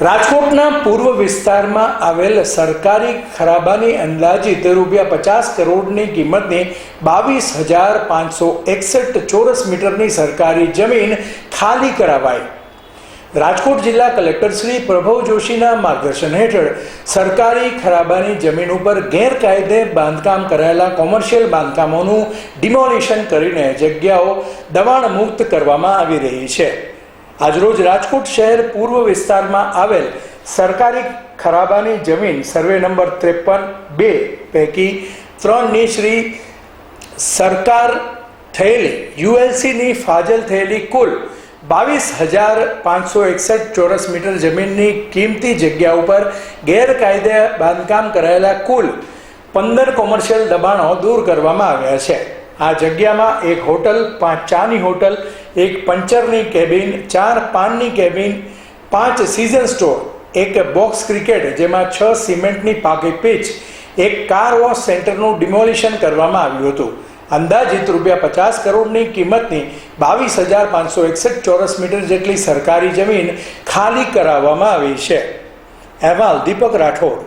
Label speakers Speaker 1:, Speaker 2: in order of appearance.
Speaker 1: રાજકોટના પૂર્વ વિસ્તારમાં આવેલ સરકારી ખરાબાની અંદાજિત રૂપિયા પચાસ કરોડની કિંમતની બાવીસ હજાર પાંચસો એકસઠ ચોરસ મીટરની સરકારી જમીન ખાલી કરાવાઈ. રાજકોટ જિલ્લા કલેક્ટર શ્રી પ્રભવ જોશીના માર્ગદર્શન હેઠળ સરકારી ખરાબાની જમીન ઉપર ગેરકાયદે બાંધકામ કરાયેલા કોમર્શિયલ બાંધકામોનું ડિમોલિશન કરીને જગ્યાઓ દબાણમુક્ત કરવામાં આવી રહી છે. આજરોજ રાજકોટ શહેર પૂર્વ વિસ્તારમાં આવેલ સરકારી ખરાબાની જમીન સર્વે નંબર ત્રેપન બે પૈકી ત્રણની શ્રી સરકાર થયેલી, યુએલસીની ફાજલ થયેલી કુલ બાવીસ હજાર પાંચસો એકસઠ ચોરસ મીટર જમીનની કિંમતી જગ્યા ઉપર ગેરકાયદે બાંધકામ કરાયેલા કુલ પંદર કોમર્શિયલ દબાણો દૂર કરવામાં આવ્યા છે. આ જગ્યામાં એક હોટલ, પાંચ ચાની હોટલ એક પંચરની કેબિન ચાર પાનની કેબિન પાંચ સિઝન સ્ટોર એક બોક્સ ક્રિકેટ જેમાં છ સિમેન્ટની પાકી પીચ એક કાર વોશ સેન્ટરનું ડિમોલિશન કરવામાં આવ્યું હતું. અંદાજિત રૂપિયા પચાસ કરોડની કિંમતની બાવીસ હજાર પાંચસો એકસઠ ચોરસ મીટર જેટલી સરકારી જમીન ખાલી કરાવવામાં આવી છે. અહેવાલ દીપક રાઠોડ.